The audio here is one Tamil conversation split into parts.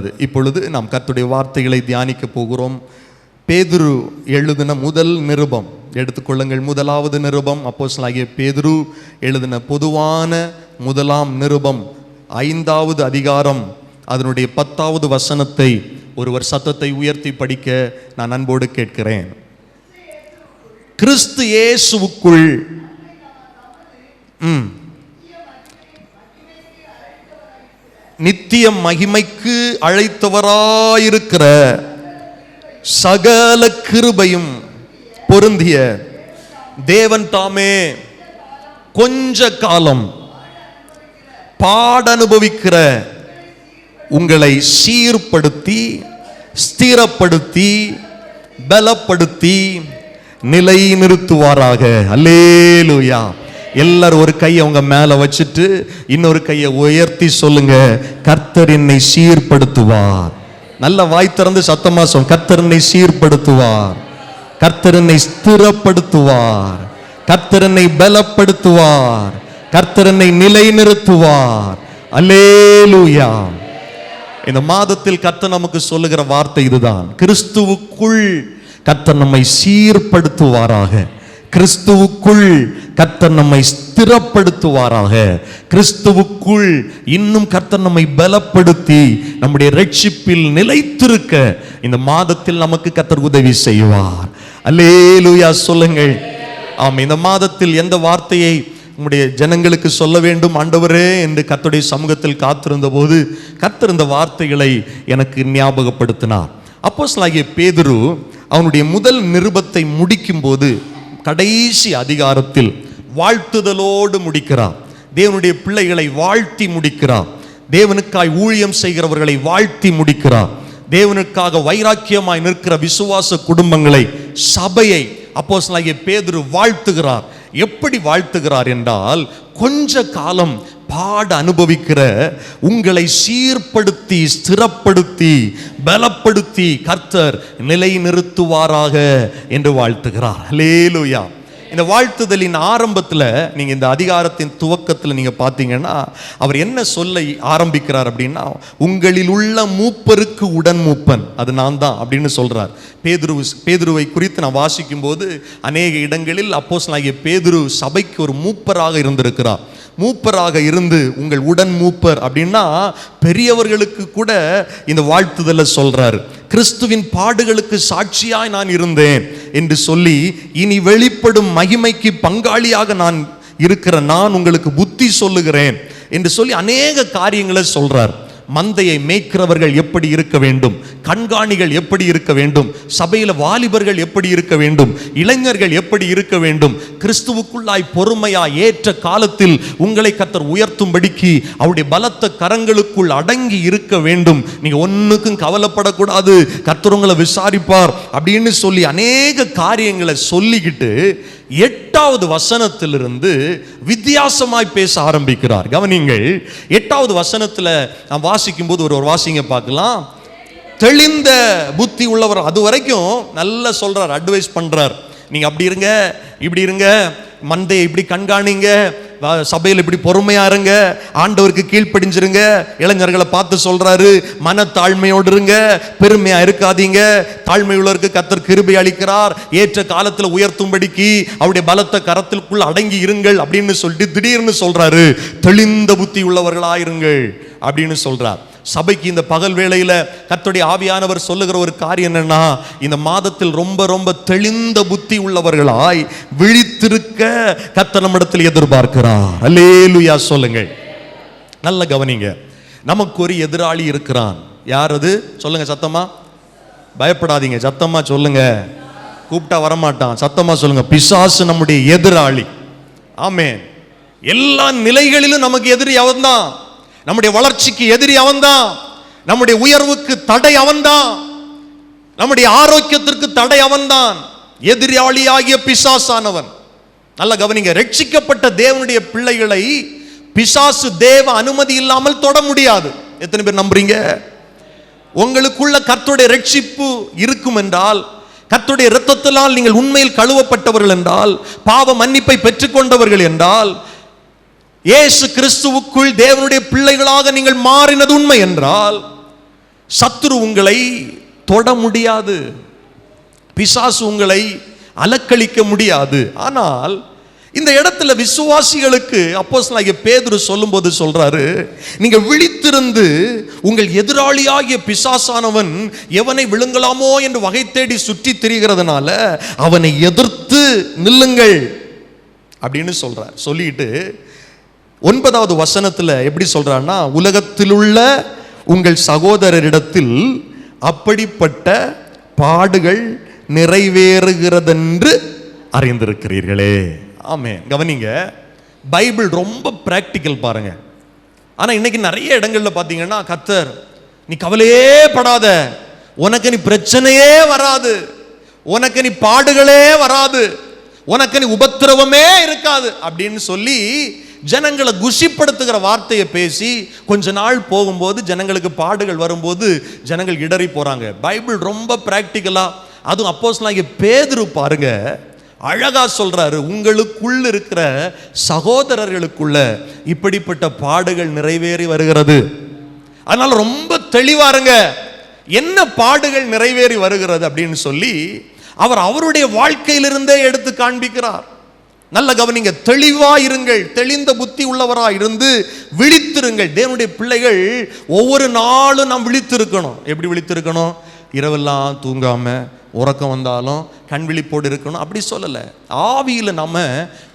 இருக்கிறது. இப்பொழுது நாம் கத்துடைய வார்த்தைகளை தியானிக்க போகிறோம். பேதுரு எழுதின முதல் நிருபம். எடுத்துக்கொள்ளுங்கள் முதலாவது நிருபம். அப்போஸ்தலனாகிய பேதுரு எழுதின பொதுவான முதலாம் நிருபம். ஐந்தாவது அதிகாரம் அதனுடைய பத்தாவது வசனத்தை ஒருவர் சத்தத்தை உயர்த்தி படிக்க நான் அன்போடு கேட்கிறேன். கிறிஸ்து இயேசுவுக்குள் ம் நித்திய மகிமைக்கு அழைத்தவராயிருக்கிற சகல கிருபையும் பொருந்திய தேவன் தாமே கொஞ்ச காலம் பாடனுபவிக்கிற உங்களை சீர்படுத்தி ஸ்திரப்படுத்தி பலப்படுத்தி நிலை நிறுத்துவாராக அல்லேலுயா. எல்லாரும் ஒரு கையை உங்க மேல வச்சுட்டு இன்னொரு கையை உயர்த்தி சொல்லுங்க. கர்த்தர் என்னை சீர்படுத்துவார். நல்ல வாய் திறந்து சத்தமா சொல். கர்த்தர் என்னை சீர்படுத்துவார். கர்த்தர் என்னை ஸ்திரப்படுத்துவார். கர்த்தர் என்னை பலப்படுத்துவார். கர்த்தர் என்னை நிலைநிறுத்துவார். அலேலூயா இந்த மாதத்தில் கர்த்தர் நமக்கு சொல்லுகிற வார்த்தை இதுதான். கிறிஸ்துவுக்குள் கர்த்தர் நம்மை சீர்படுத்துவாராக. கிறிஸ்துவுக்குள் கர்த்தர் நம்மை ஸ்திரப்படுத்துவாராக. கிறிஸ்துவுக்குள் இன்னும் கர்த்தர் நம்மை பலப்படுத்தி நம்முடைய ரட்சிப்பில் நிலைத்திருக்க இந்த மாதத்தில் நமக்கு கர்த்தர் உதவி செய்வார். அல்லேலூயா சொல்லுங்கள். ஆம் இந்த மாதத்தில் எந்த வார்த்தையை நம்முடைய ஜனங்களுக்கு சொல்ல வேண்டும்? ஆண்டவரே என்று கர்த்தருடைய சமூகத்தில் காத்திருந்த போது கர்த்தர் இந்த வார்த்தைகளை எனக்கு ஞாபகப்படுத்தினார். அப்போஸ்தலனாகிய பேதுரு அவனுடைய முதல் நிருபத்தை முடிக்கும்போது கடைசி அதிகாரத்தில் வாழ்த்துதலோடு முடிக்கிறார் தேவனுடைய பிள்ளைகளை வாழ்த்தி முடிக்கிறார் தேவனுக்காய் ஊழியம் செய்கிறவர்களை வாழ்த்தி முடிக்கிறார் தேவனுக்காக வைராக்கியமாய் நிற்கிற விசுவாச குடும்பங்களை சபையை அப்போஸ்தலனாகிய பேதுரு வாழ்த்துகிறார். எப்படி வாழ்த்துகிறார் என்றால் கொஞ்ச காலம் பாட அனுபவிக்கிற உங்களை சீர்படுத்தி ஸ்திரப்படுத்தி பலப்படுத்தி கர்த்தர் நிலை நிறுத்துவாராக என்று வாழ்த்துகிறார். லேலுயா இந்த வாழ்த்துதலின் ஆரம்பத்தில் நீங்கள் இந்த அதிகாரத்தின் துவக்கத்தில் நீங்கள் பார்த்தீங்கன்னா அவர் என்ன சொல்ல ஆரம்பிக்கிறார் அப்படின்னா உங்களில் உள்ள மூப்பருக்கு உடன் மூப்பன். அது நான் தான் அப்படின்னு சொல்கிறார் பேதுரு பேதுருவை குறித்து நான் வாசிக்கும்போது அநேக இடங்களில் அப்போஸ் அப்போஸ்தலனாகிய பேதுரு சபைக்கு ஒரு மூப்பராக இருந்திருக்கிறார். மூப்பராக இருந்து உங்கள் உடன் மூப்பர் அப்படின்னா பெரியவர்களுக்கு கூட இந்த வாழ்த்துதலை சொல்றாரு. கிறிஸ்துவின் பாடுகளுக்கு சாட்சியாய் நான் இருந்தேன் என்று சொல்லி இனி வெளிப்படும் மகிமைக்கு பங்காளியாக நான் இருக்கிற நான் உங்களுக்கு புத்தி சொல்லுகிறேன் என்று சொல்லி அநேக காரியங்களை சொல்றார். மந்தையை மேய்க்கிறவர்கள் எப்படி இருக்க வேண்டும்? கண்காணிகள் எப்படி இருக்க வேண்டும்? சபையில் வாலிபர்கள் எப்படி இருக்க வேண்டும்? இளைஞர்கள் எப்படி இருக்க வேண்டும்? கிறிஸ்துவுக்குள்ளாய் பொறுமையாய் ஏற்ற காலத்தில் உங்களை கத்தர் உயர்த்தும்படிக்கு அவருடைய பலத்த கரங்களுக்குள் அடங்கி இருக்க வேண்டும். நீங்க ஒன்றுக்கும் கவலைப்படக்கூடாது. கத்தர் உங்களை விசாரிப்பார் அப்படின்னு சொல்லி அநேக காரியங்களை சொல்லிக்கிட்டு எட்டாவது வசனத்திலிருந்து வித்தியாசமாய் பேச ஆரம்பிக்கிறார். கவனிங்கள் எட்டாவது வசனத்தில் நான் வாசிக்கும் போது ஒரு ஒரு வாசிங்க பார்க்கலாம். தெளிந்த புத்தி உள்ளவர் அது வரைக்கும் நல்லா சொல்கிறார் அட்வைஸ் பண்ணுறார் நீங்கள் அப்படி இருங்க இப்படி இருங்க மந்தையை இப்படி கண்காணிங்க சபையில் இப்படி பொறுமையா இருங்க. ஆண்டவருக்கு கீழ்ப்படிஞ்சிருங்க. இளைஞர்களை பார்த்து சொல்றாரு மன தாழ்மையோடு இருங்க. பெருமையா இருக்காதீங்க. தாழ்மை உள்ளவருக்கு கத்தர் கிருபை அளிக்கிறார். ஏற்ற காலத்தில் உயர்த்தும்படிக்கு அவருடைய பலத்த கரத்திற்குள் அடங்கி இருங்கள் அப்படின்னு சொல்லிட்டு திடீர்னு சொல்றாரு. தெளிந்த புத்தி உள்ளவர்களாயிருங்கள் அப்படின்னு சொல்றார். சபைக்கு இந்த பகல் வேளையில் கர்த்தருடைய ஆவியானவர் சொல்லுகிற ஒரு காரியம் என்னன்னா இந்த மாதத்தில் ரொம்ப ரொம்ப தெளிந்த புத்தி உள்ளவர்களாய் விழித்திருக்க கத்த நம்மிடத்தில் எதிர்பார்க்கிறார். அல்லேலுயா சொல்லுங்கள். நல்ல கவனிங்க. நமக்கு ஒரு எதிராளி இருக்கிறான். யார் அது? சொல்லுங்க சத்தமா? பயப்படாதீங்க. சத்தமா சொல்லுங்க. கூப்பிட்டா வரமாட்டான். சத்தமா சொல்லுங்க. பிசாசு நம்முடைய எதிராளி. ஆமே எல்லா நிலைகளிலும் நமக்கு எதிரி அவன்தான். நம்முடைய வளர்ச்சிக்கு எதிரி அவன்தான். நம்முடைய உயர்வுக்கு தடை அவன்தான். நம்முடைய ஆரோக்கியத்திற்கு தடை அவன்தான். எதிராளியாகிய பிசாசானவன். நல்ல கவனிங்க ரட்சிக்கப்பட்ட தேவனுடைய பிள்ளைகளை பிசாசு தேவ அனுமதி இல்லாமல் தொட முடியாது. எத்தனை பேர் நம்புறீங்க? உங்களுக்குள்ள கர்த்தருடைய ரட்சிப்பு இருக்கும் என்றால் கர்த்தருடைய இரத்தத்தினால் நீங்கள் உண்மையில் கழுவப்பட்டவர்கள் என்றால் பாவ மன்னிப்பை பெற்றுக்கொண்டவர்கள் என்றால் இயேசு கிறிஸ்துவுக்குள் தேவனுடைய பிள்ளைகளாக நீங்கள் மாறினது உண்மை என்றால் சத்துரு உங்களை தொட முடியாது. பிசாசு உங்களை அலக்களிக்க முடியாது. ஆனால் இந்த இடத்துல விசுவாசிகளுக்கு அப்போஸ் அப்போஸ்தலனாகிய பேதுரு சொல்லும்போது சொல்றாரு நீங்க விழித்திருந்து உங்கள் எதிராளியாகிய பிசாசானவன் எவனை விழுங்கலாமோ என்று வகை தேடி சுற்றி திரிகிறதுனால அவனை எதிர்த்து நில்லுங்கள். அப்படின்னு சொல்றார். சொல்லிட்டு ஒன்பதாவது வசனத்தில் எப்படி சொல்கிறான்னா உலகத்திலுள்ள உங்கள் சகோதரரிடத்தில் அப்படிப்பட்ட பாடுகள் நிறைவேறுகிறதென்று அறிந்திருக்கிறீர்களே. ஆமே கவனிங்க பைபிள் ரொம்ப ப்ராக்டிக்கல் பாருங்க. ஆனால் இன்னைக்கு நிறைய இடங்களில் பார்த்தீங்கன்னா கத்தர் நீ கவலையே படாத. உனக்கு நீ பிரச்சனையே வராது. உனக்கு நீ பாடுகளே வராது. உனக்கு நீ உபத்திரவமே இருக்காது. அப்படின்னு சொல்லி ஜனங்களை குஷிப்படுத்துகிற வார்த்தையை பேசி கொஞ்ச நாள் போகும்போது ஜனங்களுக்கு பாடுகள் வரும்போது ஜனங்கள் இடறி போகிறாங்க பைபிள் ரொம்ப ப்ராக்டிக்கலாக அதுவும் அப்போஸ் பேதுரு பாருங்க அழகா சொல்றாரு உங்களுக்குள்ள இருக்கிற சகோதரர்களுக்குள்ள இப்படிப்பட்ட பாடுகள் நிறைவேறி வருகிறது. அதனால ரொம்ப தெளிவாருங்க என்ன பாடுகள் நிறைவேறி வருகிறது? அப்படின்னு சொல்லி அவர் அவருடைய வாழ்க்கையிலிருந்தே எடுத்து காண்பிக்கிறார். நல்ல கவனிங்க தெளிவா இருங்கள் தெளிந்த புத்தி உள்ளவரா இருந்து விழித்திருங்கள். தேவனுடைய பிள்ளைகள் ஒவ்வொரு நாளும் நாம் விழித்திருக்கணும். எப்படி விழித்திருக்கணும்? இரவெல்லாம் தூங்காம உறக்கம் வந்தாலும் கண் விழிப்போடு இருக்கணும். அப்படி சொல்லலை. ஆவியில் நம்ம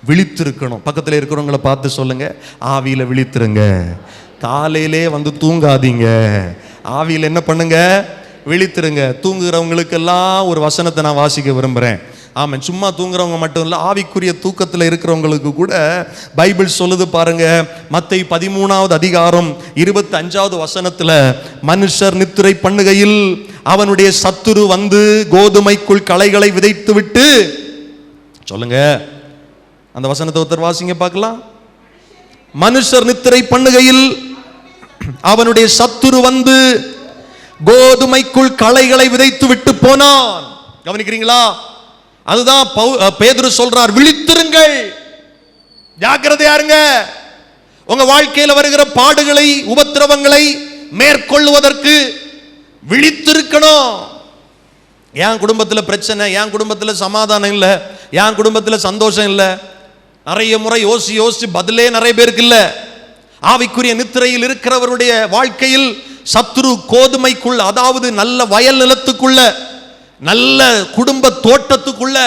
விழித்திருக்கணும். பக்கத்தில் இருக்கிறவங்கள பார்த்து சொல்லுங்க. ஆவியில் விழித்திருங்க. காலையிலே வந்து தூங்காதீங்க. ஆவியில் என்ன பண்ணுங்க? விழித்திருங்க. தூங்குகிறவங்களுக்கெல்லாம் ஒரு வசனத்தை நான் வாசிக்க விரும்புகிறேன் ஆமாம் சும்மா தூங்குறவங்க மட்டும் இல்லை ஆவிக்குரிய தூக்கத்தில் இருக்கிறவங்களுக்கு கூட பைபிள் சொல்லுது பாருங்க. மத்தை பதிமூணாவது அதிகாரம் இருபத்தி அஞ்சாவது வசனத்தில் மனுஷர் நித்திரை பண்ணுகையில் அவனுடைய சத்துரு வந்து கோதுமைக்குள் களைகளை விதைத்து விட்டு சொல்லுங்க. அந்த வசனத்தை ஒருத்தர் வாசிங்க பார்க்கலாம். மனுஷர் நித்திரை பண்ணுகையில் அவனுடைய சத்துரு வந்து கோதுமைக்குள் களைகளை விதைத்து விட்டு போனான். கவனிக்கிறீங்களா? அதுதான் பேதுரு சொல்றார் விழித்திருங்கள். ஜாக்கிரதையா இருங்க உங்க வாழ்க்கையில் வருகிற பாடுகளை உபத்திரவங்களை மேற்கொள்வதற்கு விழித்திருக்கணும். என் குடும்பத்தில் பிரச்சனை என் குடும்பத்தில் சமாதானம் இல்லை என் குடும்பத்தில் சந்தோஷம் இல்லை. நிறைய முறை யோசி யோசிச்சு பதிலே நிறைய பேருக்கு இல்லை. ஆவிக்குரிய நித்திரையில் இருக்கிறவருடைய வாழ்க்கையில் சத்துரு கோதுமைக்குள்ள அதாவது நல்ல வயல் நிலத்துக்குள்ள நல்ல குடும்ப தோட்டத்துக்குள்ள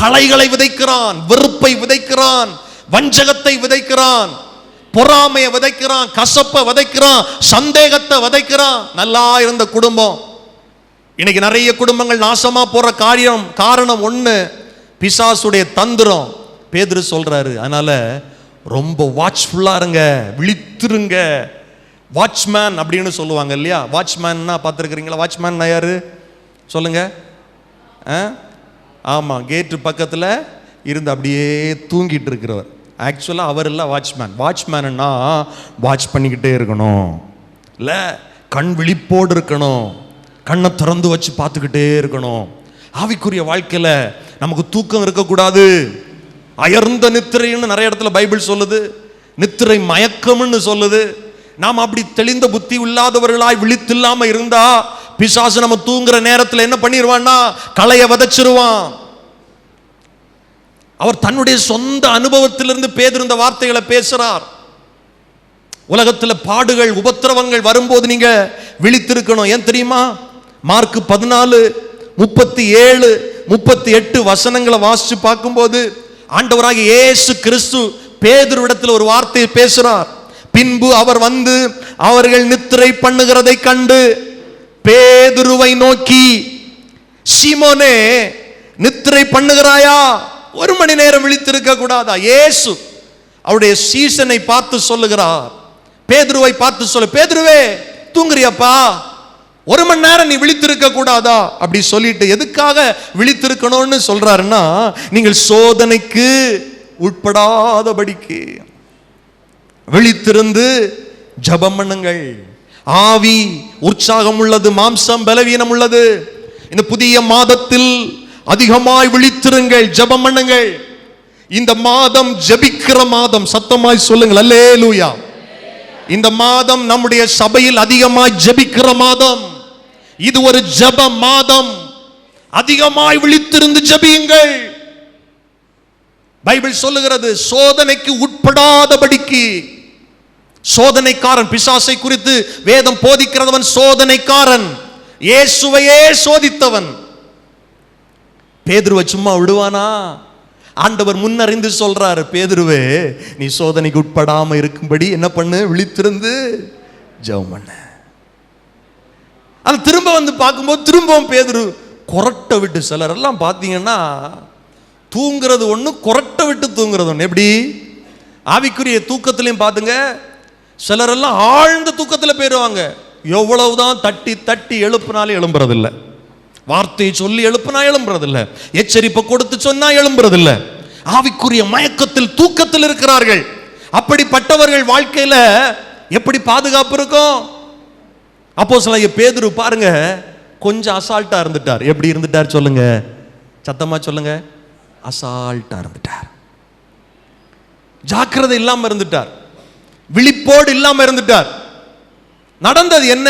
களைகளை விதைக்கிறான் வெறுப்பை விதைக்கிறான் வஞ்சகத்தை விதைக்கிறான் பொறாமையை விதைக்கிறான் கசப்பை விதைக்கிறான் சந்தேகத்தை விதைக்கிறான். நல்லா இருந்த குடும்பம். இன்னைக்கு நிறைய குடும்பங்கள் நாசமா போற காரியம் காரணம் ஒண்ணு பிசாசுடைய தந்திரம். பேதுரு சொல்றாரு அதனால ரொம்ப வாட்ச்ஃபுல்லா இருங்க விழித்திருங்க. வாட்ச்மேன் அப்படின்னு சொல்லுவாங்க இல்லையா? வாட்ச்மேன்னா பார்த்துருக்குறீங்களா? வாட்ச்மேன் யாரு? சொல்லுங்க. ஆமாம் கேட்டு பக்கத்தில் இருந்து அப்படியே தூங்கிட்டு இருக்கிறவர். ஆக்சுவலாக அவர் இல்லை வாட்ச்மேன் வாட்ச்மேனுன்னா வாட்ச் பண்ணிக்கிட்டே இருக்கணும். இல்லை கண் விழிப்போடு இருக்கணும். கண்ணை திறந்து வச்சு பார்த்துக்கிட்டே இருக்கணும். ஆவிக்குரிய வாழ்க்கையில் நமக்கு தூக்கம் இருக்கக்கூடாது. அயர்ந்த நித்திரைன்னு நிறைய இடத்துல பைபிள் சொல்லுது. நித்திரை மயக்கம்னு சொல்லுது. நாம் அப்படி தெளிந்த புத்தி இல்லாதவர்களாய் இல்லாமல் இருந்தால் பிசாசு நம்ம தூங்குற நேரத்தில் என்ன பண்ணிடுவான்னா களையை விதைச்சிருவான். அவர் தன்னுடைய சொந்த அனுபவத்திலிருந்து பேதிருந்த வார்த்தைகளை பேசுறார். உலகத்தில் பாடுகள் உபத்திரவங்கள் வரும்போது நீங்க விழித்திருக்கணும். ஏன் தெரியுமா? மார்க் பதினாலு முப்பத்தி ஏழு முப்பத்தி எட்டு வசனங்களை வாசிச்சு பார்க்கும்போது ஆண்டவராக இயேசு கிறிஸ்து பேதுருவிடத்தில் ஒரு வார்த்தையை பேசுறார். பின்பு அவர் வந்து அவர்கள் நித்திரை பண்ணுகிறதை கண்டு பேதுருவை நோக்கி சீமோனே நித்திரை பண்ணுகிறாயா? ஒரு மணி நேரம் விழித்திருக்க கூடாதா? ஏசு அவருடைய சீசனை பார்த்து சொல்லுகிறார். பேதுருவை பார்த்து சொல்லு பேதுருவே தூங்குறியாப்பா? ஒரு மணி நேரம் நீ விழித்திருக்க கூடாதா? அப்படி சொல்லிட்டு எதுக்காக விழித்திருக்கணும்னு சொல்றாருன்னா நீங்கள் சோதனைக்கு உட்படாதபடிக்கு விழித்திருந்து ஜெபம் பண்ணுங்கள். ஆவி உற்சாகம் உள்ளது மாம்சம் பலவீனம் உள்ளது இந்த புதிய மாதத்தில் அதிகமாய் விழித்திருங்கள் ஜபம் பண்ணுங்கள். இந்த மாதம் ஜெபிக்கிற மாதம் சத்தமாய் சொல்லுங்கள் அல்லேலூயா. இந்த மாதம் நம்முடைய சபையில் அதிகமாய் ஜெபிக்கிற மாதம். இது ஒரு ஜெப மாதம். அதிகமாய் விழித்திருந்து ஜெபியுங்கள். பைபிள் சொல்லுகிறது சோதனைக்கு உட்படாதபடிக்கு சோதனைக்காரன் பிசாசை குறித்து வேதம் போதிக்கிறவன் சோதனைக்காரன். இயேசுவையே சோதித்தவன். பேதுருவை சும்மா விடுவானா? ஆண்டவர் முன்னறிந்து சொல்றாரு பேதுருவே நீ சோதனைக்கு உட்படாம இருக்கும்படி என்ன பண்ணு? விழித்திருந்து ஜெபம் பண்ண. அது திரும்ப வந்து பார்க்கும்போது திரும்பவும் பேதுரு கொரட்டை விட்டு சிலர் எல்லாம் பார்த்தீங்கன்னா தூங்குறது ஒன்று கொரட்டை விட்டு தூங்குறது ஒன்று எப்படி? ஆவிக்குரிய தூக்கத்திலையும் பார்த்துங்க சிலரெல்லாம் ஆழ்ந்த தூக்கத்தில் போயிடுவாங்க. எவ்வளவுதான் தட்டி தட்டி எழுப்புனாலும் எழும்புறதில்ல. வார்த்தையை சொல்லி எழுப்புனா எழும்புறதில்ல. எச்சரிப்பை கொடுத்து சொன்னா எழும்புறதில்ல. ஆவிக்குரிய மயக்கத்தில் தூக்கத்தில் இருக்கிறார்கள். அப்படிப்பட்டவர்கள் வாழ்க்கையில எப்படி பாதுகாப்பு இருக்கும்? அப்போ சில பேதுரு பாருங்க கொஞ்சம் அசால்ட்டா இருந்துட்டார். எப்படி இருந்துட்டார் சொல்லுங்க? சத்தமா சொல்லுங்க. அசால்ட்டா இருந்துட்டார். ஜாக்கிரதை இல்லாம இருந்துட்டார். விழிப்போடு இல்லாம இருந்துட்டார். நடந்தது என்ன?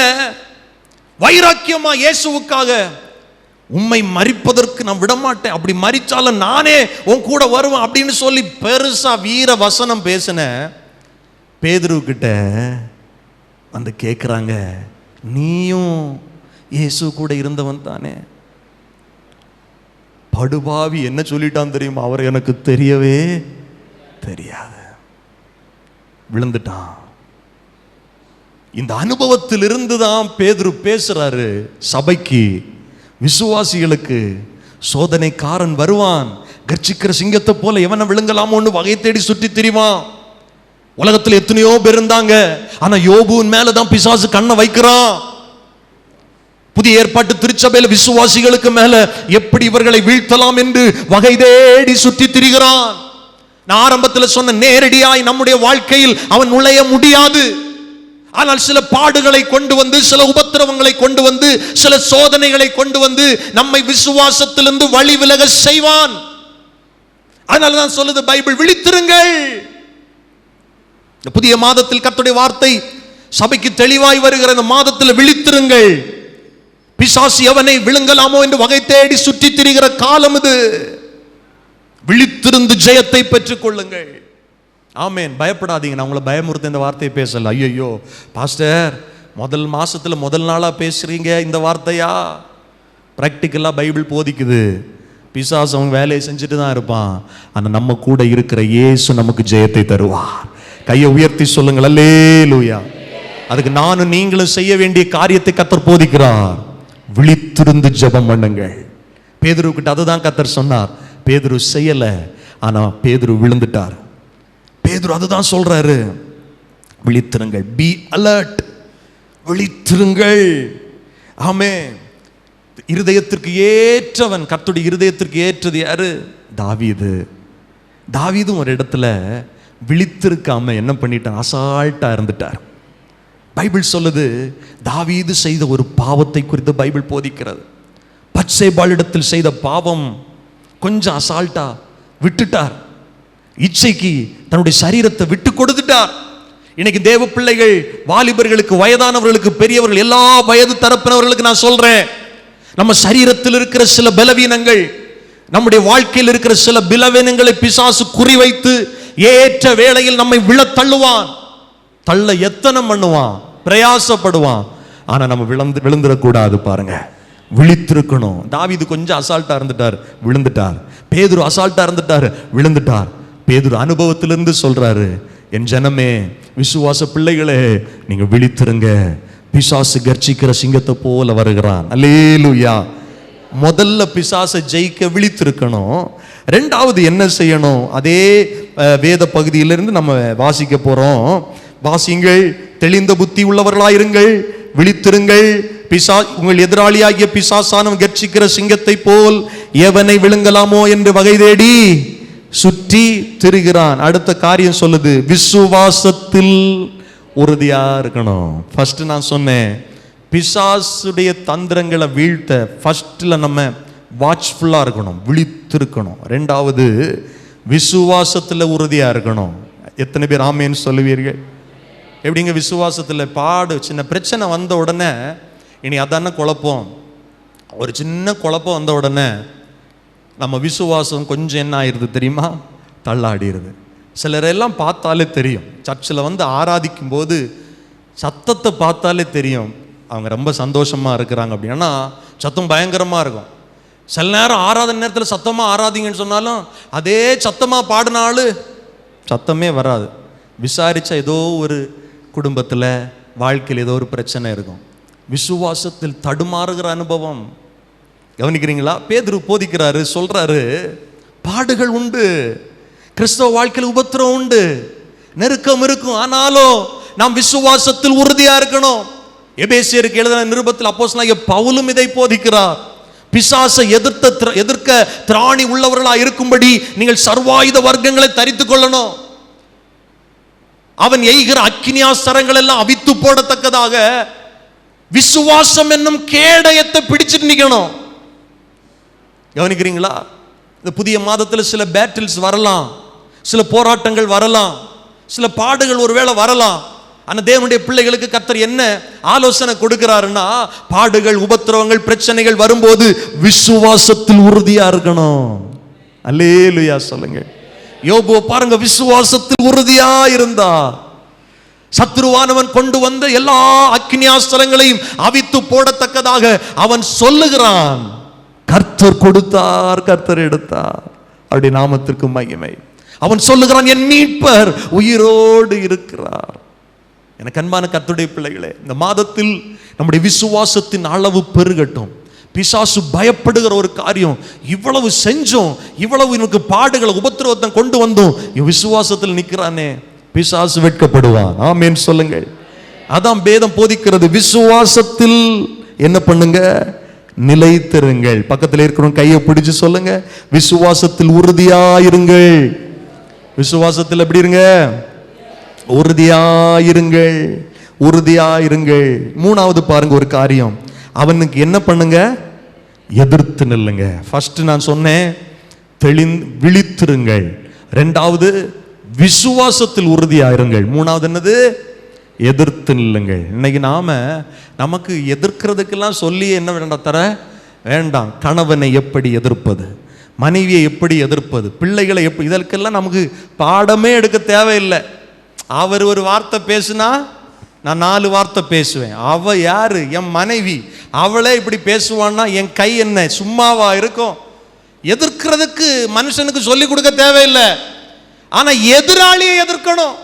வைராக்கியமா இயேசுவுக்காக உம்மை மறிப்பதற்கு நான் விடமாட்டேன். அப்படி மறிச்சாலும் நானே உன் கூட வருவேன் அப்படின்னு சொல்லி பெருசா வீர வசனம் பேசின பேதுரு கிட்ட வந்து கேட்குறாங்க நீயும் இயேசு கூட இருந்தவன் தானே? படுபாவி என்ன சொல்லிட்டான் தெரியுமா? அவர் எனக்கு தெரியவே தெரியாது. விழுந்துட்டான். இந்த அனுபவத்திலிருந்து தான் பேதுரு பேசுறாரு சபைக்கு விசுவாசிகளுக்கு சோதனைக்காரன் வருவான் கர்ச்சிக்கிற சிங்கத்தை போல எவனை விழுங்கலாமோன்னு வகை தேடி சுற்றி திரிவான். உலகத்துல எத்தனையோ பேர் இருந்தாங்க ஆனா யோபுவின் மேலதான் பிசாசு கண்ணை வைக்கிறான். புதிய ஏற்பாட்டு திருச்சபையில் விசுவாசிகளுக்கு மேல எப்படி இவர்களை வீழ்த்தலாம் என்று வகை தேடி சுற்றி திரிகிறான். நான் ஆரம்பத்தில் சொன்ன நேரடியாய் நம்முடைய வாழ்க்கையில் அவன் நுழைய முடியாது. ஆனால் சில பாடுகளை கொண்டு வந்து சில உபத்திரவங்களை கொண்டு வந்து சில சோதனைகளை கொண்டு வந்து நம்மை விசுவாசத்திலிருந்து வழி விலக செய்வான். அதனால தான் சொல்லுது பைபிள் விழித்திருங்கள். இந்த புதிய மாதத்தில் கத்துடைய வார்த்தை சபைக்கு தெளிவாய் வருகிற இந்த மாதத்தில் விழித்திருங்கள். பிசாசு எவனை விழுங்கலாமோ என்று வகை தேடி சுற்றி திரிகிற காலம் இது. விழித்திருந்து ஜெயத்தை பெற்றுக் கொள்ளுங்கள் ஆமேன். பயப்படாதீங்க. நான் உங்களை பயமுறுத்த இந்த வார்த்தையை பேசல. ஐயோ பாஸ்டர் முதல் மாசத்துல முதல் நாளா பேசுறீங்க இந்த வார்த்தையா? ப்ராக்டிக்கலாக பைபிள் போதிக்குது. பிசாஸ் அவன் வேலையை செஞ்சுட்டு தான் இருப்பான். ஆனால் நம்ம கூட இருக்கிற இயேசு நமக்கு ஜெயத்தை தருவார். கையை உயர்த்தி சொல்லுங்கள். அல்லேலூயா. அதுக்கு நானும் நீங்களும் செய்ய வேண்டிய காரியத்தை கத்தர் போதிக்கிறார். விழித்திருந்து ஜபம் பண்ணுங்கள். பேதுருக்கிட்ட அதுதான் கத்தர் சொன்னார். பேதுரு செய்யல ஆனா பேதுரு விழுந்துட்டார். பேதுரு அதுதான் சொல்றாரு. விழித்திருங்கள். பி அலர்ட் விழித்திருங்கள். ஆமே இருதயத்திற்கு ஏற்றவன் கத்துடைய இருதயத்திற்கு ஏற்றது யாரு? தாவீது. தாவீதும் ஒரு இடத்துல விழித்திருக்காம என்ன பண்ணிட்டான்? அசால்ட்டா இருந்துட்டார். பைபிள் சொல்லுது தாவீது செய்த ஒரு பாவத்தை குறித்து பைபிள் போதிக்கிறது. பச்சைபாலிடத்தில் செய்த பாவம் கொஞ்சம் அசால்ட்டா விட்டுட்டார். இச்சைக்கு தன்னுடைய சரீரத்தை விட்டு கொடுத்துட்டார். இன்னைக்கு தேவ பிள்ளைகள் வாலிபர்களுக்கு வயதானவர்களுக்கு பெரியவர்கள் எல்லா வயது தரப்பினவர்களுக்கு நான் சொல்றேன். நம்ம சரீரத்தில் இருக்கிற சில பலவீனங்கள் நம்முடைய வாழ்க்கையில் இருக்கிற சில பலவீனங்களை பிசாசு குறிவைத்து ஏற்ற வேளையில் நம்மை விழ தள்ளுவான். தள்ள எத்தனை பண்ணுவான் பிரயாசப்படுவான். ஆனா நம்ம விழுந்து விழுந்துடக்கூடாது பாருங்க. விழித்திருக்கணும். தாவீது கொஞ்சம் அசால்ட்டாக இருந்துட்டார் விழுந்துட்டார். பேதுரு அசால்ட்டாக இருந்துட்டார் விழுந்துட்டார். பேதுரு அனுபவத்திலிருந்து சொல்கிறாரு என் ஜனமே விசுவாச பிள்ளைகளே நீங்கள் விழித்திருங்க. பிசாசு கர்ச்சிக்கிற சிங்கத்தை போல வருகிறான். அல்லேலூயா. முதல்ல பிசாசை ஜெயிக்க விழித்திருக்கணும். ரெண்டாவது என்ன செய்யணும்? அதே வேத பகுதியிலிருந்து நம்ம வாசிக்க போகிறோம் வாசிங்கள் தெளிந்த புத்தி உள்ளவர்களாயிருங்கள் விழித்திருங்கள். பிசா உங்கள் எதிராளியாகிய பிசாசானம் கர்ச்சிக்கிற சிங்கத்தை போல் எவனை விழுங்கலாமோ என்று வகை தேடி சுற்றி திரிகிறான். அடுத்த காரியம் சொல்லுது விசுவாசத்தில் உறுதியா இருக்கணும். ஃபர்ஸ்ட் நான் சொன்னேன் பிசாசுடைய தந்திரங்களை வீழ்த்த ஃபர்ஸ்ட்ல நம்ம வாட்ச்ஃபுல்லாக இருக்கணும் விழித்திருக்கணும். ரெண்டாவது விசுவாசத்தில் உறுதியாக இருக்கணும். எத்தனை பேர் ஆமேன்னு சொல்லுவீர்கள்? எப்படிங்க விசுவாசத்தில்? பாடு சின்ன பிரச்சனை வந்த உடனே இனி அதான குழப்பம்? ஒரு சின்ன குழப்பம் வந்த உடனே நம்ம விசுவாசம் கொஞ்சம் என்ன ஆயிடுது தெரியுமா? தள்ளாடிடுது. சிலரெல்லாம் பார்த்தாலே தெரியும். சர்ச்சில் வந்து ஆராதிக்கும் போது சத்தத்தை பார்த்தாலே தெரியும். அவங்க ரொம்ப சந்தோஷமாக இருக்கிறாங்க அப்படின்னா சத்தம் பயங்கரமாக இருக்கும். சில நேரம் ஆராதனை நேரத்தில் சத்தமாக ஆராதிங்கன்னு சொன்னாலும் அதே சத்தமாக பாடினாலும் சத்தமே வராது. விசாரித்த ஏதோ ஒரு குடும்பத்தில் வாழ்க்கையில் ஏதோ ஒரு பிரச்சனை இருக்கும். விசுவாசத்தில் தடுமாறுகிற அனுபவம். கவனிக்கிறீங்களா? பேதுரு போதிக்கிறாரு சொல்றாரு பாடுகள் உண்டு கிறிஸ்தவ வாழ்க்கையில் உபத்திரம் உண்டு நெருக்கம் இருக்கும் ஆனாலும் நாம் விசுவாசத்தில் உறுதியா இருக்கணும். எபேசியருக்கு எழுதின நிருபத்தில் அப்போஸ்தலனாகிய பவுலும் இதை போதிக்கிறார் பிசாசை எதிர்த்த எதிர்க்க திராணி உள்ளவர்களா இருக்கும்படி நீங்கள் சர்வாயுத வர்க்கங்களை தரித்துக் கொள்ளணும். அவன் எய்கிற அக்கினியாஸ்தரங்கள் எல்லாம் அவித்து போடத்தக்கதாக விசுவாசம் என்னும் கேடயத்தை பிடிச்சிட்டு நிக்கணும். கவனிக்கிறீங்களா? இந்த புதிய மாதத்தில் சில பேட்டில்ஸ் வரலாம். சில போராட்டங்கள் வரலாம். சில பாடுகள் ஒருவேளை வரலாம். ஆனால் தேவனுடைய பிள்ளைகளுக்கு கத்தர் என்ன ஆலோசனை கொடுக்கிறாருன்னா பாடுகள் உபத்திரவங்கள் பிரச்சனைகள் வரும்போது விசுவாசத்தில் உறுதியா இருக்கணும். அல்லேலுயா சொல்லுங்க. யோபுவை பாருங்க விசுவாசத்தில் உறுதியா இருந்தா சத்ருவானவன் கொண்டு வந்த எல்லா அக்னியாஸ்திரங்களையும் அவித்து போடத்தக்கதாக அவன் சொல்லுகிறான். கர்த்தர் கொடுத்தார் கர்த்தர் எடுத்தார். அப்படி நாமத்திற்கு மகிமை. அவன் சொல்லுகிறான் என் மீட்பர் உயிரோடு இருக்கிறார். எனக்கு அன்பான கத்துடைய பிள்ளைகளே இந்த மாதத்தில் நம்முடைய விசுவாசத்தின் அளவு பெருகட்டும். பிசாசு பயப்படுகிற ஒரு காரியம் இவ்வளவு செஞ்சோம் இவ்வளவு எனக்கு பாடுகளை உபத்திரவத்தை கொண்டு வந்தோம். இவன் விசுவாசத்தில் நிற்கிறானே. பிசாசு வெட்கப்படுவான். ஆமேன் சொல்லுங்கள் அதான் பேதம் போதிக்கிறது. விசுவாசத்தில் என்ன பண்ணுங்க? நிலைத்திருங்கள். பக்கத்தில் இருக்கிறவங்க கையை பிடிச்சு சொல்லுங்க. விசுவாசத்தில் உறுதியாயிருங்கள். விசுவாசத்தில் எப்படி இருங்க? உறுதியாயிருங்கள். உறுதியாயிருங்கள். மூணாவது பாருங்க ஒரு காரியம். அவனுக்கு என்ன பண்ணுங்க? எதிர்த்து நில்லுங்க. ஃபர்ஸ்ட் நான் சொன்னேன் தெளிந் விழித்திருங்கள். ரெண்டாவது விசுவாசத்தில் உறுதியாயிருங்கள். மூணாவது என்னது? எதிர்த்து நில்லுங்கள். இன்னைக்கு நாம நமக்கு எதிர்க்கிறதுக்கெல்லாம் சொல்லி என்ன வேண்டாம் தர? வேண்டாம். கணவனை எப்படி எதிர்ப்பது? மனைவியை எப்படி எதிர்ப்பது? பிள்ளைகளை எப்படி இதற்கெல்லாம் நமக்கு பாடமே எடுக்க தேவையில்லை. அவர் ஒரு வார்த்தை பேசுனா நான் நாலு வார்த்தை பேசுவேன். அவ யாரு? என் மனைவி. அவளே இப்படி பேசுவான்னா என் கை என்ன? சும்மாவா இருக்கும்? எதிர்க்கிறதுக்கு மனுஷனுக்கு சொல்லி கொடுக்க தேவையில்லை. ஆனால் எதிராளியை எதிர்க்கணும்.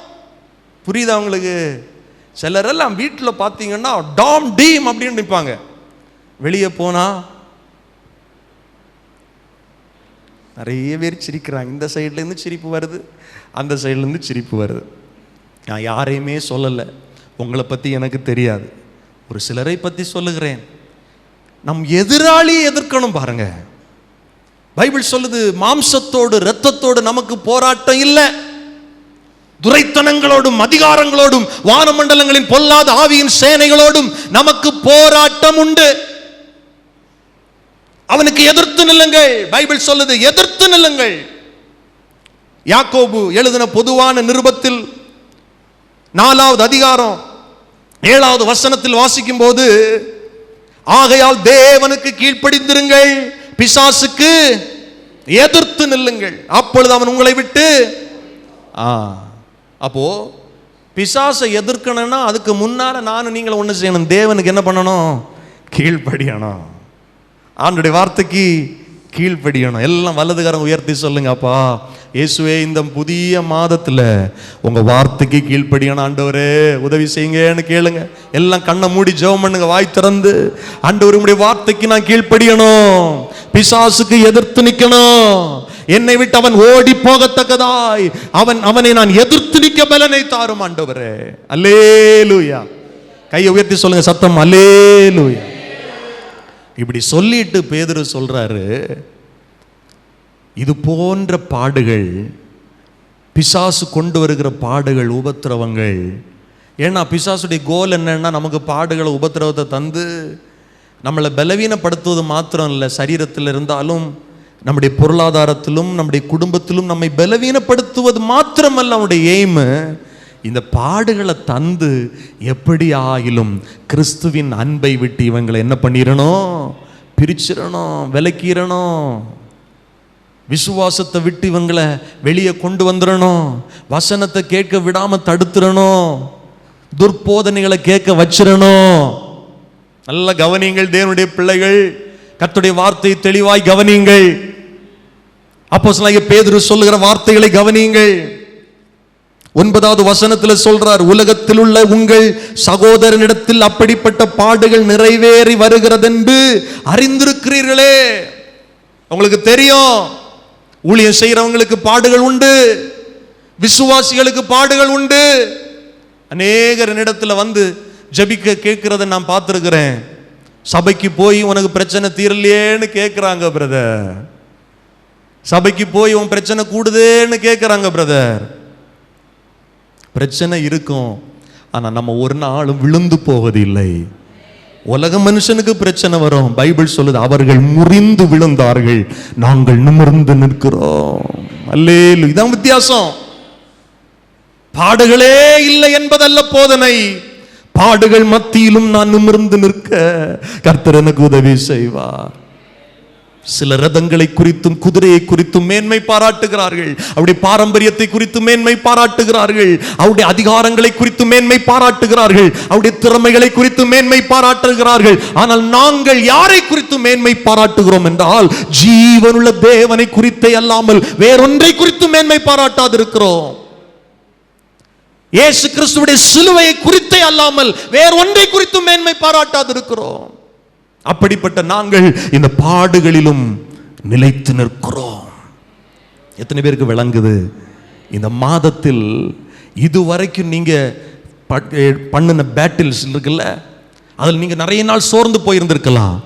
புரியுதா உங்களுக்கு? சிலரெல்லாம் வீட்டில் பார்த்தீங்கன்னா டாம் டீம் அப்படின்னு நிற்பாங்க வெளியே போனா நிறைய பேர் சிரிக்கிறாங்க. இந்த சைட்லேருந்து சிரிப்பு வருது அந்த சைட்லேருந்து சிரிப்பு வருது. நான் யாரையுமே சொல்லலை. உங்களை பற்றி எனக்கு தெரியாது. ஒரு சிலரை பற்றி சொல்லுகிறேன். நம் எதிராளியை எதிர்க்கணும் பாருங்கள் பைபிள் சொல்லுது மாம்சத்தோடு இரத்தத்தோடு நமக்கு போராட்டம் இல்லை. துரைத்தனங்களோடும் அதிகாரங்களோடும் வானமண்டலங்களின் பொல்லாத ஆவியின் சேனைகளோடும் நமக்கு போராட்டம் உண்டு. அவனுக்கு எதிர்த்து நில்லுங்கள். பைபிள் சொல்லுது எதிர்த்து நில்லுங்கள். யாக்கோபு எழுதின பொதுவான நிருபத்தில் நாலாவது அதிகாரம் ஏழாவது வசனத்தில் வாசிக்கும் போது ஆகையால் தேவனுக்கு கீழ்ப்படிந்திருங்கள். பிசாசுக்கு எதிர்த்து நில்லுங்கள். அப்பொழுது அவன் உங்களை விட்டு ஆ அப்போ பிசாசை எதிர்க்கணும்னா அதுக்கு முன்னால நானும் நீங்களும் ஒன்று செய்யணும். தேவனுக்கு என்ன பண்ணணும்? கீழ்ப்படியணும். ஆண்டுடைய வார்த்தைக்கு கீழ்ப்படியணும். எல்லாம் வலதுகாரம் உயர்த்தி சொல்லுங்க அப்பா இயேசுவே இந்த புதிய மாதத்துல உங்க வார்த்தைக்கு கீழ்ப்படியணும் ஆண்டவரே உதவி செய்யுங்கன்னு கேளுங்க. எல்லாம் கண்ணை மூடி ஜெபம் பண்ணுங்க வாய் திறந்து. ஆண்டவர் உம்முடைய வார்த்தைக்கு நான் கீழ்ப்படியணும். பிசாசுக்கு எதிர்த்து நிக்கணும். என்னை விட்டு அவன் ஓடி போகத்தக்கதாய். அவன் அவனை நான் எதிர்த்து நிற்க பலனை தாரும் ஆண்டவரே. அல்லேலூயா. கையை உயர்த்தி சொல்லுங்க சத்தம் அல்லே லூயா இப்படி சொல்லிட்டு பேதர் சொல்றாரு இது போன்ற பாடுகள் பிசாசு கொண்டு வருகிற பாடுகள் உபத்திரவங்கள். ஏன்னா பிசாசுடைய கோல் என்னன்னா நமக்கு பாடுகளை உபத்திரவத்தை தந்து நம்மளை பலவீனப்படுத்துவது மாத்திரம் இல்லை சரீரத்தில் இருந்தாலும் நம்முடைய பொருளாதாரத்திலும் நம்முடைய குடும்பத்திலும் நம்மை பலவீனப்படுத்துவது மாத்திரமல்ல அவனுடைய எய்மு இந்த பாடுகளை தந்து எப்படி ஆயிலும் கிறிஸ்துவின் அன்பை விட்டு இவங்களை என்ன பண்ணிடணும் பிரிச்சிடணும் விலக்கிடணும் விசுவாசத்தை விட்டு இவங்களை வெளியே கொண்டு வந்துடணும். வசனத்தை கேட்க விடாமல் தடுத்துடணும். துர்போதனைகளை கேட்க வச்சிடணும். நல்ல கவனியுங்கள் தேவனுடைய பிள்ளைகள். கத்துடைய வார்த்தை தெளிவாய் கவனியுங்கள். அப்போ பேதுரு சொல்லுகிற வார்த்தைகளை கவனியுங்கள். ஒன்பதாவது வசனத்தில் சொல்றார் உலகத்தில் உள்ள உங்கள் சகோதரனிடத்தில் அப்படிப்பட்ட பாடுகள் நிறைவேறி வருகிறதென்று அறிந்திருக்கிறீர்களே. உங்களுக்கு தெரியும். ஊழியம் செய்கிறவங்களுக்கு பாடுகள் உண்டு. விசுவாசிகளுக்கு பாடுகள் உண்டு. அநேகர் இடத்துல வந்து ஜபிக்க கேட்கிறத நான் பார்த்துருக்கிறேன். சபைக்கு போய் உனக்கு பிரச்சனை தீரலையேன்னு கேட்குறாங்க பிரதர் சபைக்கு போய் உன் பிரச்சனை கூடுதேன்னு கேட்குறாங்க பிரதர் பிரச்சனை இருக்கும். ஆனால் நம்ம ஒரு நாளும் விழுந்து போவதில்லை. உலக மனுஷனுக்கு பிரச்சனை வரும். பைபிள் சொல்லுது அவர்கள் முறிந்து விழுந்தார்கள். நாங்கள் நிமிர்ந்து நிற்கிறோம். அல்லேலு இதான் வித்தியாசம். பாடுகளே இல்லை என்பதல்ல போதனை. பாடுகள் மத்தியிலும் நான் நிமிர்ந்து நிற்க கர்த்தர் எனக்கு உதவி செய்வார். சில ரதங்களை குறித்தும் குதிரையை குறித்தும் மேன்மை பாராட்டுகிறார்கள். அவருடைய பாரம்பரியத்தை குறித்து மேன்மை பாராட்டுகிறார்கள். அவருடைய அதிகாரங்களை குறித்து மேன்மை பாராட்டுகிறார்கள். அவருடைய திறமைகளை குறித்து மேன்மை பாராட்டுகிறார்கள். ஆனால் நாங்கள் யாரை குறித்து மேன்மை பாராட்டுகிறோம் என்றால் ஜீவனுள்ள தேவனை குறித்தே அல்லாமல் வேறொன்றை குறித்து மேன்மை பாராட்டாதிருக்கிறோம். இயேசு கிறிஸ்துவுடைய சிலுவையை குறித்தே அல்லாமல் வேறொன்றை குறித்தும் குறித்து மேன்மை பாராட்டாதிருக்கிறோம். அப்படிப்பட்ட நாங்கள் இந்த பாடுகளிலும் நிலைத்து நிற்கிறோம். எத்தனை பேருக்கு விளங்குது? இந்த மாதத்தில் இதுவரைக்கும் நீங்கள் பண்ணின பேட்டில்ஸ் இருக்குல்ல? அதில் நீங்கள் நிறைய நாள் சோர்ந்து போயிருந்திருக்கலாம்.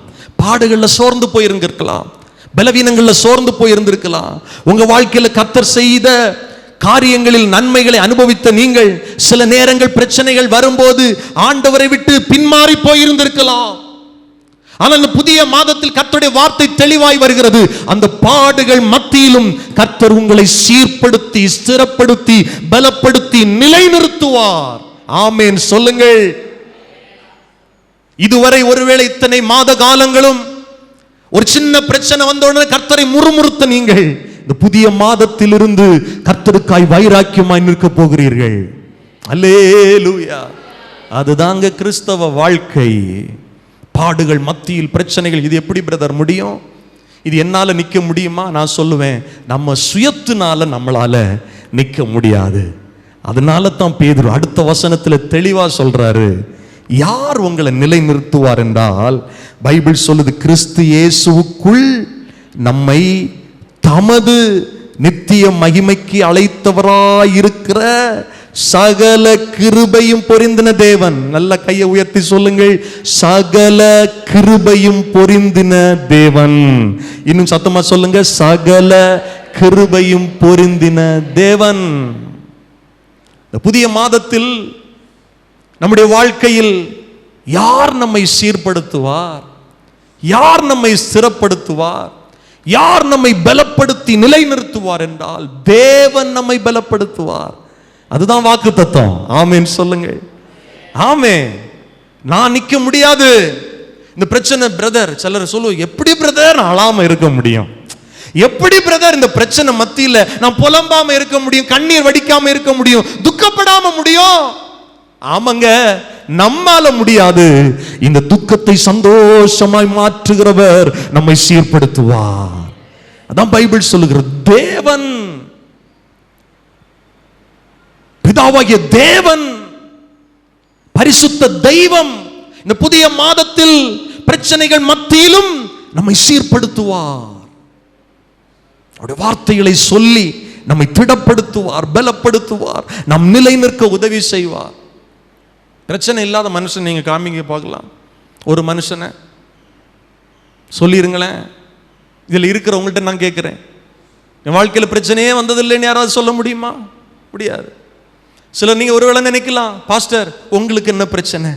பாடுகளில் சோர்ந்து போயிருந்திருக்கலாம். பலவீனங்களில் சோர்ந்து போயிருந்திருக்கலாம். உங்கள் வாழ்க்கையில் கத்தர் செய்த காரியங்களில் நன்மைகளை அனுபவித்த நீங்கள் சில நேரங்கள் பிரச்சனைகள் வரும்போது ஆண்டவரை விட்டு பின்மாறி போயிருந்திருக்கலாம். ஆனால் இந்த புதிய மாதத்தில் கர்த்தருடைய வார்த்தை தெளிவாய் வருகிறது. அந்த பாடுகள் மத்தியிலும் கர்த்தர் உங்களை சீர்படுத்தி ஸ்திரப்படுத்தி பலப்படுத்தி நிலைநிறுத்துவார். ஆமேன். சொல்லுங்கள். இதுவரை ஒருவேளை இத்தனை மாத காலங்களும் ஒரு சின்ன பிரச்சனை வந்த உடனே கர்த்தரை முறுமுறுத்த நீங்கள். இந்த புதிய மாதத்திலிருந்து கர்த்தருக்காய் வைராக்கியமாய் நிற்க போகிறீர்கள். அல்லேலூயா. அதுதாங்க கிறிஸ்தவ வாழ்க்கை. பாடுகள் மத்தியில் பிரச்சனைகள் இது எப்படி பிரதர் முடியும்? இது என்னால் நிற்க முடியுமா? நான் சொல்லுவேன் நம்ம சுயத்தினால நம்மளால் நிற்க முடியாது. அதனால தான் பேதுரு அடுத்த வசனத்தில் தெளிவாக சொல்கிறாரு யார் உங்களை நிலைநிறுத்துவார் என்றால் பைபிள் சொல்லுது கிறிஸ்து இயேசுவுக்குள் நம்மை தமது நித்திய மகிமைக்கு அழைத்தவராயிருக்கிற சகல கிருபையும் பொரிந்தின தேவன். நல்ல கையை உயர்த்தி சொல்லுங்கள். சகல கிருபையும் பொரிந்தின தேவன். இன்னும் சத்தமா சொல்லுங்க. சகல கிருபையும் பொரிந்தின தேவன். இந்த புதிய மாதத்தில் நம்முடைய வாழ்க்கையில் யார் நம்மை சீர்படுத்துவார்? யார் நம்மை சிறப்படுத்துவார்? யார் நம்மை பலப்படுத்தி நிலைநிறுத்துவார் என்றால் தேவன் நம்மை பலப்படுத்துவார். அதுதான் வாக்கு தத்துவம் ஆமேன் சொல்லுங்கள் ஆமே நான் நிக்க முடியாது. இந்த பிரச்சனை பிரதர் சிலர் சொல்லுவோம் எப்படி பிரதர் நான் அழாம இருக்க முடியும். எப்படி பிரதர் இந்த பிரச்சனை மத்தியில நான் புலம்பாம இருக்க முடியும் கண்ணீர் வடிக்காம இருக்க முடியும் துக்கப்படாம முடியும். ஆமாங்க. நம்மால முடியாது. இந்த துக்கத்தை சந்தோஷமாய் மாற்றுகிறவர் நம்மை சீர்படுத்துவார். அதான் பைபிள் சொல்லுகிறது தேவன் பிதாவாகிய தேவன் பரிசுத்த தெய்வம் இந்த புதிய மாதத்தில் பிரச்சனைகள் மத்தியிலும் நம்மை சீர்படுத்துவார். அவருடைய வார்த்தைகளை சொல்லி நம்மை திடப்படுத்துவார் பலப்படுத்துவார் நம் நிலை நிற்க உதவி செய்வார். பிரச்சனை இல்லாத மனுஷன் நீங்க காமிங்க பார்க்கலாம். ஒரு மனுஷனை சொல்லிருங்களேன். இதில் இருக்கிறவங்கள்ட்ட நான் கேட்குறேன். என் வாழ்க்கையில் பிரச்சனையே வந்ததில்லைன்னு யாராவது சொல்ல முடியுமா? முடியாது. சிலர் நீங்க ஒருவேளை நினைக்கலாம் பாஸ்டர் உங்களுக்கு என்ன பிரச்சனை?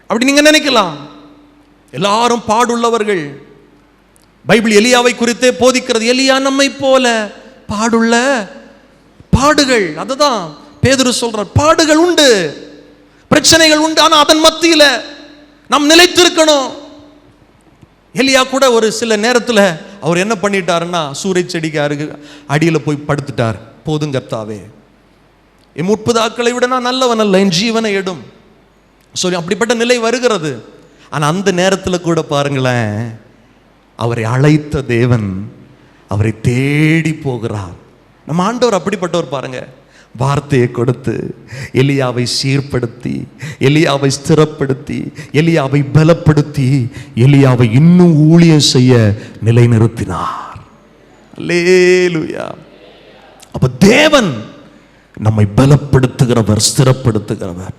அப்படி நீங்க நினைக்கலாம். எல்லாரும் பாடுள்ளவர்கள். பைபிள் எலியாவை குறித்தே போதிக்கிறது. எலியா நம்மை போல பாடுள்ள பாடுகள். அதுதான் பேதுரு சொல்றார். பாடுகள் உண்டு. பிரச்சனைகள் உண்டு. ஆனா அதன் மத்தியில நாம் நிலைத்திருக்கணும். எலியா கூட ஒரு சில நேரத்தில் அவர் என்ன பண்ணிட்டாருன்னா சூரிய செடிக்கு அருகு அடியில் போய் படுத்துட்டார். போதும் கர்த்தாவே. என் முற்பதாக்களை விட நான் நல்லவன் அல்ல என் ஜீவனை எடும். சொல்லி அப்படிப்பட்ட நிலை வருகிறது. ஆனால் அந்த நேரத்தில் கூட பாருங்களேன் அவரை அழைத்த தேவன் அவரை தேடி போகிறார். நம்ம ஆண்டவர் அப்படிப்பட்டவர் பாருங்க. வார்த்தையை கொடுத்து எலியாவை சீர்படுத்தி எலியாவை ஸ்திரப்படுத்தி எலியாவை பலப்படுத்தி எலியாவை இன்னும் ஊழியம் செய்ய நிலைநிறுத்தினார். அல்லேலூயா. அப்ப தேவன் நம்மை பலப்படுத்துகிறவர் ஸ்திரப்படுத்துகிறவர்.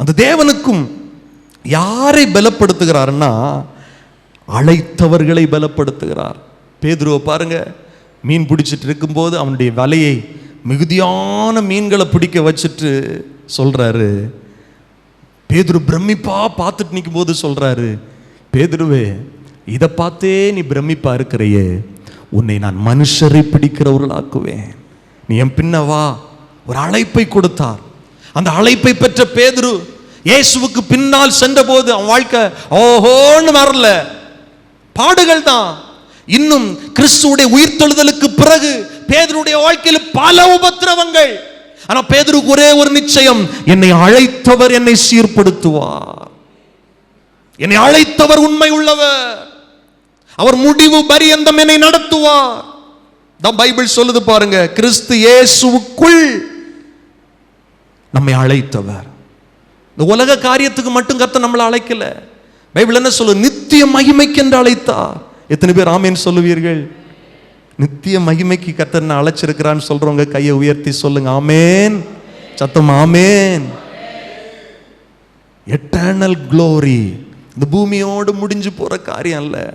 அந்த தேவனுக்கும் யாரை பலப்படுத்துகிறாருன்னா அழைத்தவர்களை பலப்படுத்துகிறார். பேதுருவை பாருங்க மீன் பிடிச்சிட்டு இருக்கும்போது அவனுடைய வலையை மிகுதியான மீன்களை பிடிக்க வச்சுட்டு சொல்றாரு. பேதுரு பிரமிப்பா பார்த்துட்டு நிற்கும் போது சொல்றாரு பேதுருவே இதை பார்த்தே நீ பிரமிப்பா இருக்கிறையே. உன்னை நான் மனுஷரை பிடிக்கிறவர்களாக்குவேன். நீ என் பின்ன வா ஒரு அழைப்பை கொடுத்தார். அந்த அழைப்பை பெற்ற பேதுரு இயேசுவுக்கு பின்னால் சென்றபோது அவன் வாழ்க்கை ஓஹோன்னு வரல பாடுகள் தான். இன்னும் கிறிஸ்துவுடைய உயிர்த்தெழுதலுக்கு பிறகு பேதருடைய வாழ்க்கையில் பல உபத்திரவங்கள். ஆனா பேதருக்கு ஒரே ஒரு நிச்சயம் என்னை அழைத்தவர் என்னை சீர்படுத்துவார். என்னை அழைத்தவர் உண்மை உள்ளவர். அவர் முடிவு பரியந்தம் என்னை நடத்துவார். தான் பைபிள் சொல்லுது பாருங்க கிறிஸ்து இயேசுவுக்குள் நம்மை அழைத்தவர். இந்த உலக காரியத்துக்கு மட்டும் கத்த நம்மளை அழைக்கல. பைபிள் என்ன சொல்லு நித்திய மகிமைக்கு என்று அழைத்தார். எத்தனை பேர் ஆமேன்னு சொல்லுவீர்கள்? நித்திய மகிமைக்கு கத்தர் அழைச்சிருக்கிறான்னு சொல்றவங்க கையை உயர்த்தி சொல்லுங்க ஆமேன். சத்தம் ஆமேன். எட்டர்னல் க்ளோரி இந்த பூமியோடு முடிஞ்சு போற காரியம் அல்ல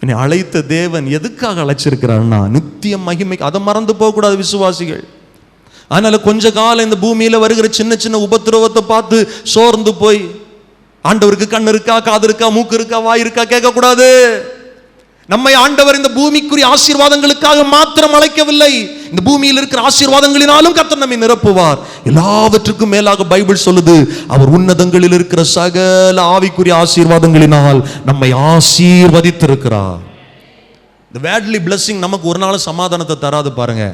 என்னை அழைத்த தேவன் எதுக்காக அழைச்சிருக்கிறாருன்னா நித்திய மகிமைக்கு. அதை மறந்து போகக்கூடாது விசுவாசிகள். அதனால கொஞ்ச காலம் இந்த பூமியில வருகிற சின்ன சின்ன உபத்திரவத்தை பார்த்து சோர்ந்து போய் ஆண்டவருக்கு கண் இருக்கா காது இருக்கா மூக்கு இருக்கா வாய் இருக்கா கேட்கக்கூடாது. நம்மை ஆண்டவர் இந்த பூமிக்குரிய ஆசீர்வாதங்களுக்காக மாத்திரம் அழைக்கவில்லை. இந்த பூமியில் இருக்கிற ஆசீர்வாதங்களினாலும் கத்தர் நம்மை நிரப்புவார். எல்லாவற்றுக்கும் மேலாக பைபிள் சொல்லுது அவர் உன்னதங்களில் இருக்கிற சகல ஆவிக்குரிய ஆசீர்வாதங்களினால் நம்மை ஆசீர்வதித்திருக்கிறார். இந்த வேட்லி பிளஸ்ஸிங் நமக்கு ஒரு நாள் சமாதானத்தை தராது பாருங்க.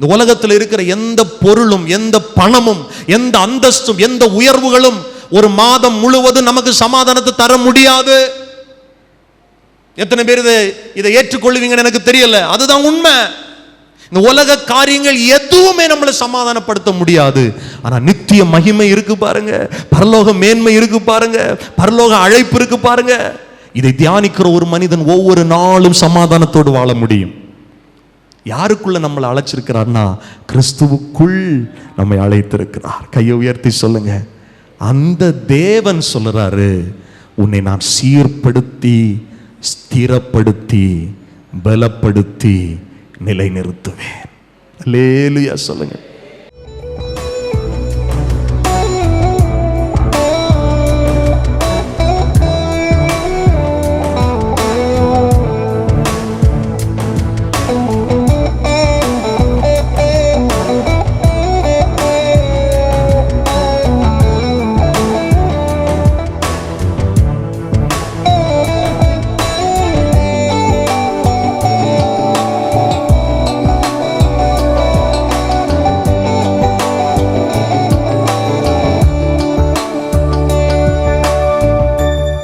இந்த உலகத்தில் இருக்கிற எந்த பொருளும் எந்த பணமும் எந்த அந்தஸ்தும் எந்த உயர்வுகளும் ஒரு மாதம் முழுவதும் நமக்கு சமாதானத்தை தர முடியாது. எத்தனை பேர் இதை இதை ஏற்றுக்கொள்வீங்கன்னு எனக்கு தெரியல. அதுதான் உண்மை. இந்த உலக காரியங்கள் எதுவுமே நம்மளை சமாதானப்படுத்த முடியாது. ஆனா நித்திய மகிமை இருக்கு பாருங்க. பரலோக மேன்மை இருக்கு பாருங்க. பரலோக அழைப்பு இருக்கு பாருங்க. இதை தியானிக்கிற ஒரு மனிதன் ஒவ்வொரு நாளும் சமாதானத்தோடு வாழ முடியும். யாருக்குள்ள நம்மளை அழைச்சிருக்கிறார்னா கிறிஸ்துவுக்குள் நம்மை அழைத்திருக்கிறார். கையை உயர்த்தி சொல்லுங்க. அந்த தேவன் சொல்லுறாரு உன்னை நான் சீர்படுத்தி ஸ்திரப்படுத்தி பலப்படுத்தி நிலைநிறுத்துவேன். லேலுயா சொல்லுங்கள்